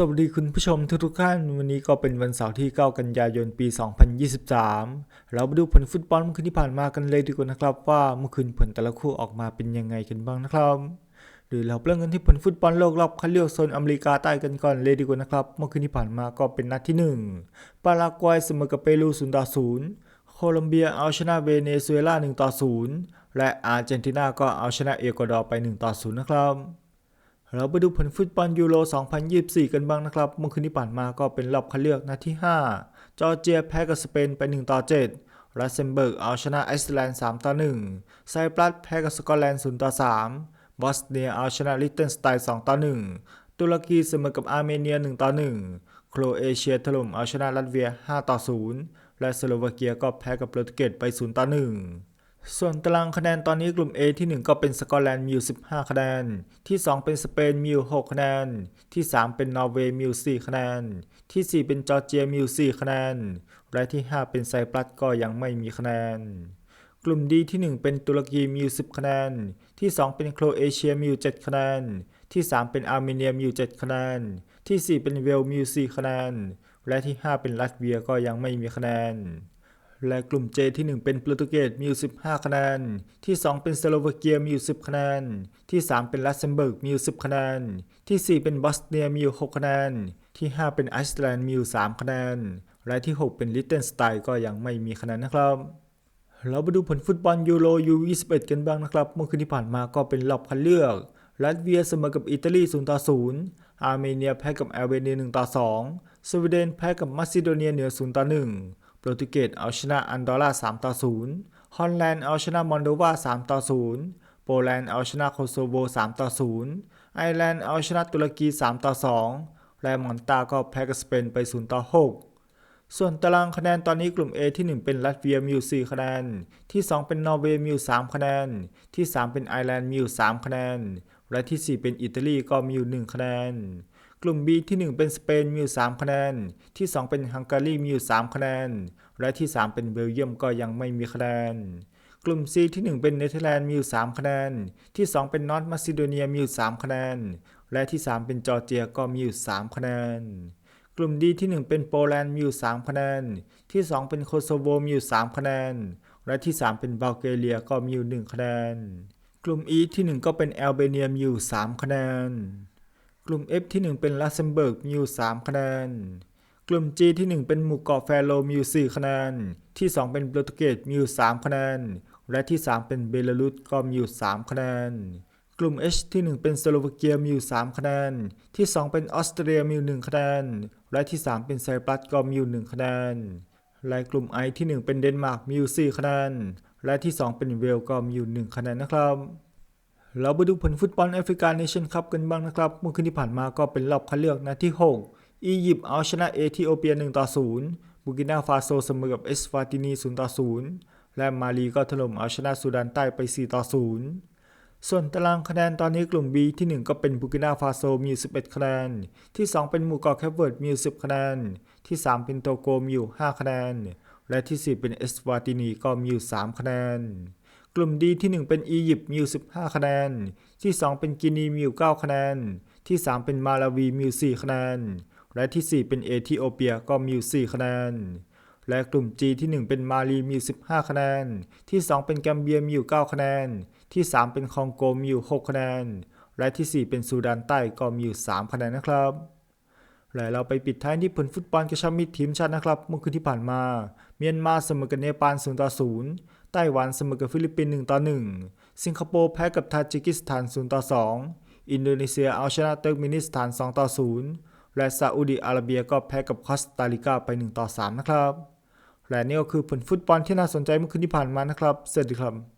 สวัสดีคุณผู้ชมทุกท่านวันนี้ก็เป็นวันเสาร์ที่ 9 กันยายนปี 2023 เรามาดูผลฟุตบอลเมื่อคืนที่ผ่านมากันเลยดีกว่านะครับ ว่าเมื่อคืนผลแต่ละคู่ออกมาเป็นยังไงกันบ้างนะครับหรือเราเริ่มกันที่ผลฟุตบอลโลกรอบคัดเลือกโซนอเมริกาใต้กันก่อนเลยดีกว่านะครับ เมื่อคืนที่ผ่านมาก็เป็นนัดที่ 1 ปารากวัยเสมอกับเปรู0ต่อ0โคลอมเบียเอาชนะเวเนซุเอลา1ต่อ0และอาร์เจนตินาก็เอาชนะเอกวาดอร์ไป1ต่อ0นะครับ เราไปดูผลฟุตบอลยูโร 2024 กันบ้างนะครับ เมื่อคืนที่ผ่านมาก็เป็นรอบคัดเลือกนัดที่ 5 จอร์เจียแพ้กับสเปนไป 1 ต่อ 7 รัสเซมเบิร์กเอาชนะไอซ์แลนด์ 3 ต่อ 1 ไซปรัสแพ้กับสกอตแลนด์ 0 ต่อ 3 บอสเนียเอาชนะลิเทนสไตน์ 2 ต่อ 1 ตุรกีเสมอกับอาร์เมเนีย 1 ต่อ 1 โครเอเชียถล่มเอาชนะลัตเวีย 5 ต่อ 0 และสโลวาเกียก็แพ้กับโปรตุเกสไป 0 ต่อ 1 ส่วนตารางคะแนนตอนนี้กลุ่ม A ที่ 1 ก็เป็นสกอตแลนด์มีอยู่15 คะแนน ที่ 2 เป็นสเปนมีอยู่6คะแนน ที่ 3 เป็นนอร์เวย์มีอยู่4คะแนน ที่ 4 เป็นจอร์เจียมีอยู่4คะแนน และที่ 5 เป็นไซปรัสก็ยังไม่มีคะแนน กลุ่ม D ที่ 1 เป็นตุรกีมีอยู่10 คะแนน ที่ 2 เป็นโครเอเชียมีอยู่7คะแนน ที่ 3 เป็นอาร์เมเนียมีอยู่7คะแนน ที่ 4 เป็นเวลมีอยู่4คะแนน และที่ 5 เป็นลัตเวียก็ยังไม่มีคะแนน และกลุ่ม J ที่ 1 เป็นโปรตุเกสมีอยู่ 15 คะแนน ที่ 2 เป็นสโลวาเกียมีอยู่ 10 คะแนน ที่ 3 เป็นลักเซมเบิร์กมีอยู่ 10 คะแนน ที่ 4 เป็นบอสเนียมีอยู่ 6 คะแนน ที่ 5 เป็นไอซ์แลนด์มีอยู่ 3 คะแนน และที่ 6 เป็นลิเทนสไตน์ก็ยังไม่มีคะแนนนะครับเราไปดูผลฟุตบอลยูโรยู21กันบ้างนะครับ เมื่อคืนที่ผ่านมาก็เป็นรอบคัดเลือกลัตเวียเสมอกับอิตาลี0ต่อ0อาร์เมเนียแพ้กับแอลเบเนีย1ต่อ2สวีเดนแพ้กับมาซิโดเนียเหนือ0ต่อ1 โปรตุเกสเอาชนะอันดอร่า3ต่อ0ฮอลแลนด์เอาชนะมอนโดวา3ต่อ0โปแลนด์เอาชนะโคโซโว3ต่อ0ไอร์แลนด์เอาชนะตุรกี3ต่อ2และมอนตาก็แพ้กับสเปนไป0ต่อ6ส่วนตารางคะแนนตอนนี้กลุ่ม A ที่ 1 เป็นลัตเวียมีอยู่4คะแนน ที่ 2 เป็นนอร์เวย์มีอยู่3คะแนน ที่ 3 เป็นไอร์แลนด์มีอยู่3คะแนน และที่ 4 เป็นอิตาลีก็มีอยู่ 1 คะแนน กลุ่ม B ที่ 1 เป็นสเปนมีอยู่3คะแนน ที่ 2 เป็นฮังการีมีอยู่3คะแนน และที่ 3 เป็นเบลเยียมก็ยังไม่มีคะแนน กลุ่ม C ที่ 1 เป็นเนเธอร์แลนด์มีอยู่3คะแนน ที่ 2 เป็นนอร์ทมาซิโดเนียมีอยู่3คะแนน และที่ 3 เป็นจอร์เจียก็มีอยู่3คะแนน กลุ่ม D ที่ 1 เป็นโปแลนด์มีอยู่3คะแนน ที่ 2 เป็นโคโซโวมีอยู่3คะแนน และที่ 3 เป็นบัลแกเรียก็มีอยู่1คะแนน กลุ่ม E ที่ 1 ก็เป็นแอลเบเนียมีอยู่3คะแนน กลุ่ม F ที่ 1 เป็นลักเซมเบิร์กมีอยู่ 3 คะแนน กลุ่ม G ที่ 1 เป็นหมู่เกาะแฟโรมีอยู่ 4 คะแนน ที่ 2 เป็นโปรตุเกสมีอยู่ 3 คะแนน และที่ 3 เป็นเบลารุสก็มีอยู่ 3 คะแนน กลุ่ม H ที่ 1 เป็นสโลวาเกียมีอยู่ 3 คะแนน ที่ 2 เป็นออสเตรียมีอยู่ 1 คะแนน และที่ 3 เป็นไซปรัสก็มีอยู่ 1 คะแนน และกลุ่ม I ที่ 1 เป็นเดนมาร์กมีอยู่ 4 คะแนน และที่ 2 เป็นเวลก็มีอยู่ 1 คะแนนนะครับ เราไปดูผลฟุตบอลแอฟริกาเนชั่นคัพกันบ้างนะครับ เมื่อคืนที่ผ่านมาก็เป็นรอบคัดเลือกนัดที่ 6 อียิปต์เอาชนะเอธิโอเปีย1ต่อ0บูกินาฟาโซเสมอกับเอสวาตินี0ต่อ0และมาลีก็ถล่มเอาชนะซูดานใต้ไป4ต่อ0ส่วนตารางคะแนนตอนนี้กลุ่ม B ที่ 1 ก็เป็นบูกินาฟาโซมี11คะแนน ที่ 2 เป็นหมู่เกาะแคปเวิร์ดมี10คะแนน ที่ 3 เป็นโตโกมีอยู่5คะแนน และที่ 4 เป็นเอสวาตินีก็มีอยู่3คะแนน กลุ่ม D ที่ 1 เป็นอียิปต์มีอยู่15 คะแนน ที่ 2 เป็นกินีมีอยู่9คะแนน ที่ 3 เป็นมาลาวีมีอยู่4คะแนน และที่ 4 เป็นเอธิโอเปียก็มีอยู่4คะแนน และกลุ่ม G ที่ 1 เป็นมาลีมีอยู่15 คะแนน ที่ 2 เป็นแกมเบียมีอยู่9คะแนน ที่ 3 เป็นคองโกมีอยู่6คะแนน และที่ 4 เป็นซูดานใต้ก็มีอยู่3คะแนนนะครับและเราไปปิดท้ายที่ผลฟุตบอลกระชับมิตรทีมชาตินะครับ เมื่อคืนที่ผ่านมา เมียนมาเสมอกับเนปาล0ต่อ0 ไต้หวันเสมอกับฟิลิปปินส์1ต่อ1 สิงคโปร์แพ้กับทาจิกิสถาน0ต่อ2 อินโดนีเซียเอาชนะเติร์กเมนิสถาน2ต่อ0 และซาอุดิอาระเบียก็แพ้กับคอสตาริกาไป1ต่อ3นะครับ และนี่ก็คือผลฟุตบอลที่น่าสนใจเมื่อคืนที่ผ่านมานะครับ สวัสดีครับ